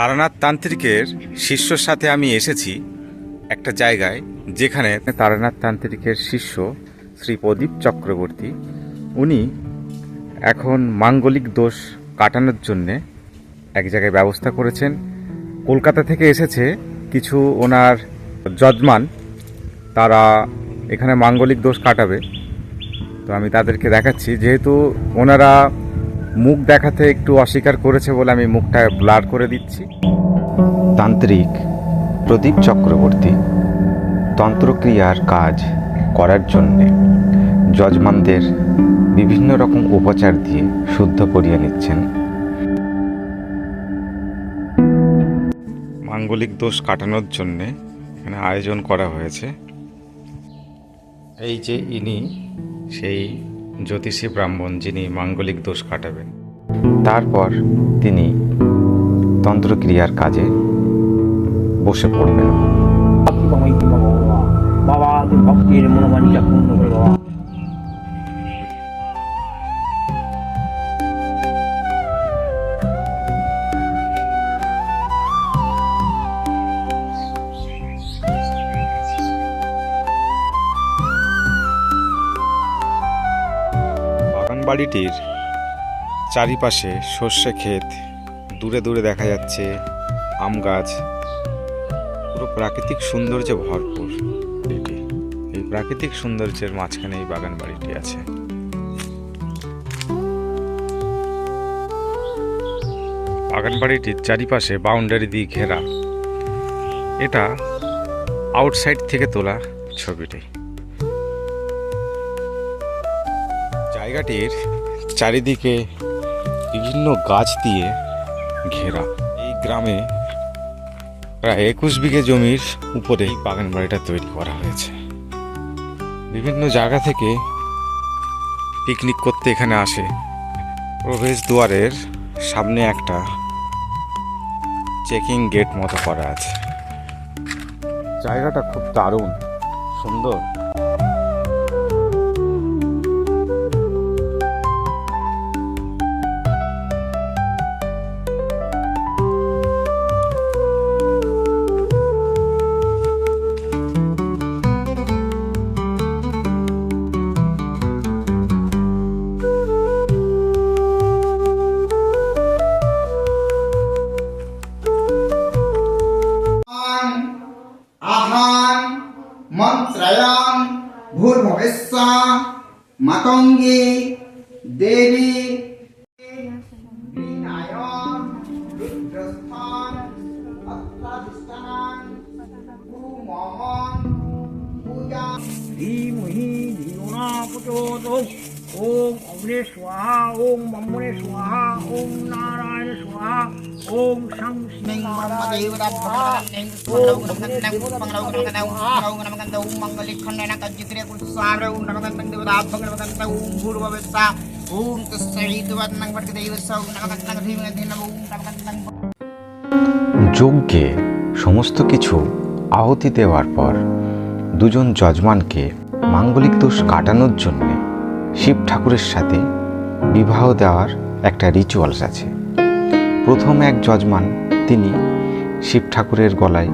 তারানাথ তান্ত্রিকের শিষ্যর সাথে আমি এসেছি একটা জায়গায় যেখানে তারানাথ তান্ত্রিকের শিষ্য শ্রী প্রদীপ চক্রবর্তী, উনি এখন মাঙ্গলিক দোষ কাটানোর জন্যে এক জায়গায় ব্যবস্থা করেছেন। কলকাতা থেকে এসেছে কিছু ওনার যজমান, তারা এখানে মাঙ্গলিক দোষ কাটাবে। তো আমি তাদেরকে দেখাচ্ছি, যেহেতু ওনারা মুখ দেখাতে একটু অস্বীকার করেছে বলে আমি মুখটা ব্লার করে দিচ্ছি। তান্ত্রিক প্রদীপ চক্রবর্তী তন্ত্রক্রিয়ার কাজ করার জন্যে যজমানদের বিভিন্ন রকম উপচার দিয়ে শুদ্ধ করিয়ে নিচ্ছেন। মাঙ্গলিক দোষ কাটানোর জন্যে এখানে আয়োজন করা হয়েছে। এই যে ইনি সেই জ্যোতিষী ব্রাহ্মণ যিনি মাঙ্গলিক দোষ কাটাবেন তারপর তিনি তন্ত্রক্রিয়ার কাজে বসে পড়বেন বাবা বাড়িটির চারিপাশে সর্ষে ক্ষেত, দূরে দূরে দেখা যাচ্ছে আম গাছ। পুরো প্রাকৃতিক সৌন্দর্যে ভরপুর এটি। এই প্রাকৃতিক সৌন্দর্যের মাঝখানে এই বাগান বাড়িটি আছে। বাগান বাড়িটির চারিপাশে বাউন্ডারি দিয়ে ঘেরা। এটা আউটসাইড থেকে তোলা ছবিটি। জায়গাটির চারিদিকে বিভিন্ন গাছ দিয়ে ঘেরা। এই গ্রামে প্রায় একুশ বিঘে জমির উপরে এই বাগান বাড়িটা তৈরি করা হয়েছে। বিভিন্ন জায়গা থেকে পিকনিক করতে এখানে আসে। প্রবেশ দুয়ারের সামনে একটা চেকিং গেট মতো করা আছে। জায়গাটা খুব দারুণ, সুন্দর। মাতঙ্গী দেবী বিনায়ন রুদ্রস্থান অত্রাধিষ্ঠান ভূমমন ওম অগ্নে স্বাহা, ওম ব্রহ্মণে স্বাহা, ওম নারায়ণ স্বাহা, ওম ning যজ্ঞে সমস্ত কিছু আহুতি দেওয়ার পর দুজন যজমানকে মাঙ্গলিক দোষ কাটানোর জন্য শিব ঠাকুরের সাথে বিবাহ দেওয়ার একটা রিচুয়ালস আছে। প্রথম এক যজমান তিনি শিব ঠাকুরের গলায়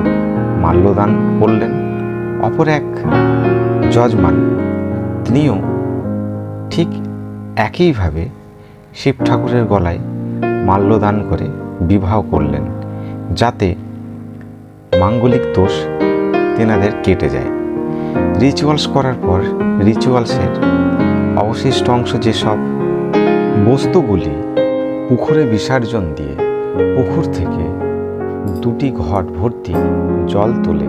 মাল্যদান করলেন। অপর এক যজমান তিনিও ঠিক একইভাবে শিব ঠাকুরের গলায় মাল্যদান করে বিবাহ করলেন, যাতে মাঙ্গলিক দোষ তেনাদের কেটে যায়। রিচুয়ালস করার পর রিচুয়ালসের অবশিষ্ট অংশ যেসব বস্তুগুলি পুকুরে বিসর্জন দিয়ে পুকুর থেকে দুটি ঘট ভর্তি জল তুলে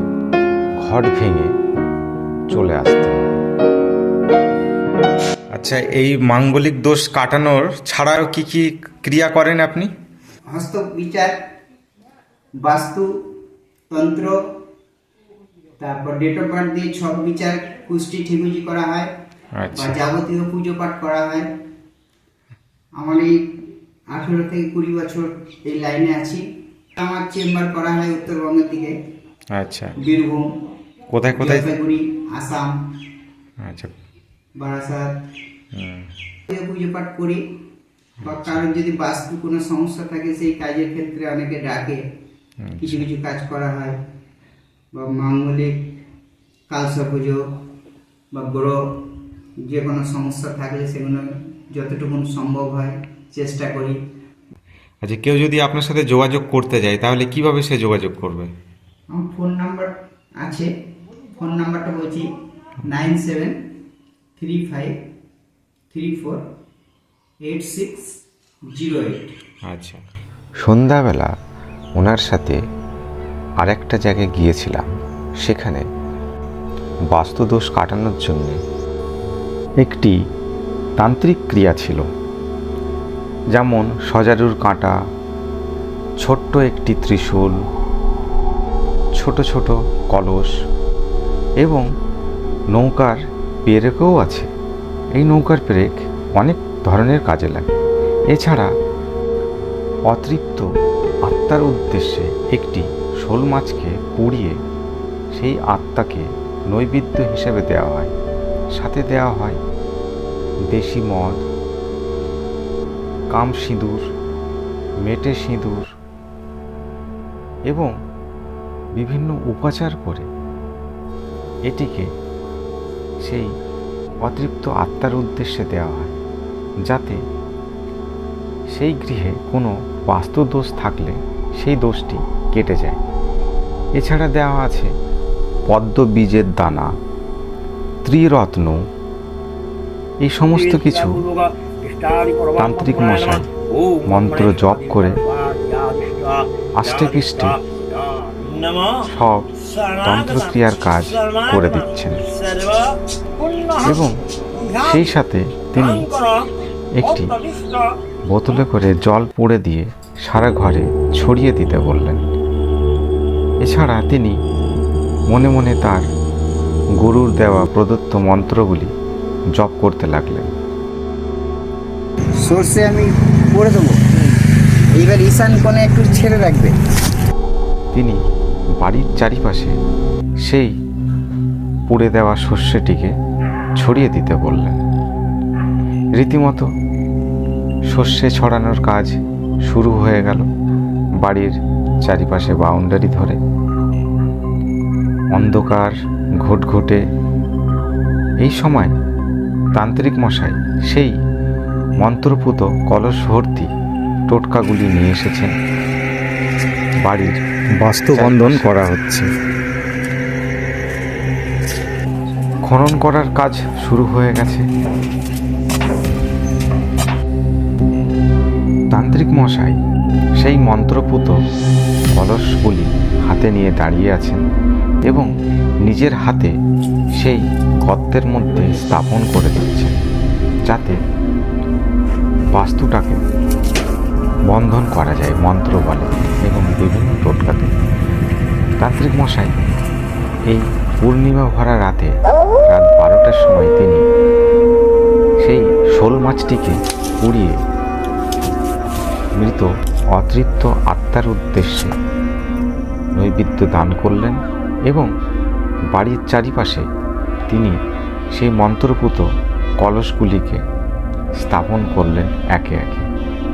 ঘট ভেঙে চলে আসতে আচ্ছা এই মাঙ্গলিক দোষ কাটানোর ছাড়াও কি কি ক্রিয়া করেন আপনি? হস্ত বিচার বাস্তু তন্ত্র তারপর ডেট অফ বার্থ দিয়ে ছক বিচার কুষ্টি ঠিকুজি করা হয়। বা আচ্ছা যাবতীয় পুজো পাঠ করা হয়। আমার এই আঠেরো থেকে কুড়ি বছর এই লাইনে আছি। আমার চেম্বার করা হয় উত্তরবঙ্গের দিকে। আচ্ছা। বীরভূম কোথায় কোথায়? জলপাইগুড়ি আসাম। আচ্ছা। বারাসাত। পুজো পাঠ করি। বা কারণ যদি বাস্তু কোনো সমস্যা থাকে সেই কাজের ক্ষেত্রে অনেকে ডাকে। কিছু কিছু কাজ করা হয়। বা মাঙ্গলিক কালসা পুজো বা গ্রহ যে কোনো সমস্যা থাকলে সেগুলো যতটুকু সম্ভব হয় চেষ্টা করি। আচ্ছা কেউ যদি আপনার সাথে যোগাযোগ করতে যায় তাহলে কীভাবে সে যোগাযোগ করবে? আমার ফোন নাম্বার আছে। ফোন নাম্বারটা বলছি nine seven three five three four eight six zero eight. আচ্ছা। সন্ধ্যাবেলা ওনার সাথে আরেকটা জায়গায় গিয়েছিলাম। সেখানে বাস্তুদোষ কাটানোর জন্য একটি তান্ত্রিক ক্রিয়া ছিল, যেমন সজারুর কাঁটা, ছোট্ট একটি ত্রিশূল, ছোট ছোট কলস এবং নৌকার পেরেকও আছে। এই নৌকার পেরেক অনেক ধরনের কাজে লাগে। এছাড়া অতৃপ্ত আত্মার উদ্দেশ্যে একটি শোল মাছকে পুড়িয়ে সেই আত্মাকে নৈবেদ্য হিসেবে দেওয়া হয়। সাথে দেওয়া হয়। দেশি মদ, কাম সিঁদুর, মেটে সিঁদুর এবং বিভিন্ন উপাচার করে। এটিকে সেই অতৃপ্ত আত্মার উদ্দেশ্যে দেওয়া হয়, যাতে সেই গৃহে কোনো বাস্তু দোষ থাকলে সেই দোষটি কেটে যায়। এছাড়া দেওয়া আছে পদ্ম বীজের দানা ত্রিরত্ন এই সমস্ত কিছু তান্ত্রিক মশাই মন্ত্র জপ করে আষ্টেপৃষ্টে সব তন্ত্রক্রিয়ার কাজ করে দিচ্ছেন। এবং সেই সাথে তিনি একটি বোতলে করে জল পুড়ে দিয়ে সারা ঘরে ছড়িয়ে দিতে বললেন। এছাড়া তিনি মনে মনে তার গুরুর দেওয়া প্রদত্ত মন্ত্রগুলি জপ করতে লাগলেন। সর্ষে আমি করে দেবো। এইবার ঈশান কোণে একটু ছেড়ে রাখবে। তিনি বাড়ির চারিপাশে সেই পুড়ে দেওয়া শস্যটিকে ছড়িয়ে দিতে বললেন। রীতিমতো শস্যে ছড়ানোর কাজ শুরু হয়ে গেল বাড়ির চারিপাশে বাউন্ডারি ধরে। অন্ধকার ঘুটঘুটে এই সময় তান্ত্রিক মশাই সেই মন্ত্রপুত কলস ভর্তি টোটকাগুলি নিয়ে এসেছেন। বাড়ির বাস্তুবন্ধন করা হচ্ছে। খনন করার কাজ শুরু হয়ে গেছে। তান্ত্রিক মশাই সেই মন্ত্রপুত কলসগুলি হাতে নিয়ে দাঁড়িয়ে আছেন। এবং নিজের হাতে সেই গর্তের মধ্যে স্থাপন করে দিচ্ছেন যাতে বাস্তুটাকে বন্ধন করা যায় মন্ত্র বলে এবং বিভিন্ন টোটকাতে। তান্ত্রিক মশাই, এই পূর্ণিমা ভরা রাতে রাত বারোটার সময় তিনি সেই শোল মাছটিকে পুড়িয়ে মৃত অতৃপ্ত আত্মার উদ্দেশ্যে নৈবেদ্য দান করলেন। এবং বাড়ির চারিপাশে তিনি সেই মন্ত্রপুত কলসগুলিকে স্থাপন করলেন একে একে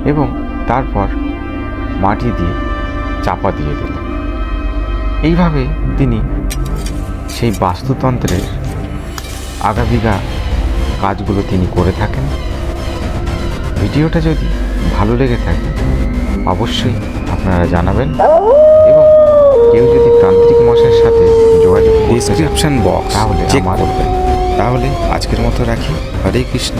এবং তারপর মাটি দিয়ে চাপা দিয়ে দিলেন। এইভাবে তিনি সেই বাস্তুতন্ত্রের আগাবিগা কাজগুলো তিনি করে থাকেন। ভিডিওটা যদি ভালো লেগে থাকে, অবশ্যই আপনারা জানাবেন। কেউ যদি তান্ত্রিক মশাইয়ের সাথে যোগাযোগ ডিসক্রিপশন বক্স তাহলে চেক আমার তাহলে আজকের মতো রাখি। হরে কৃষ্ণ।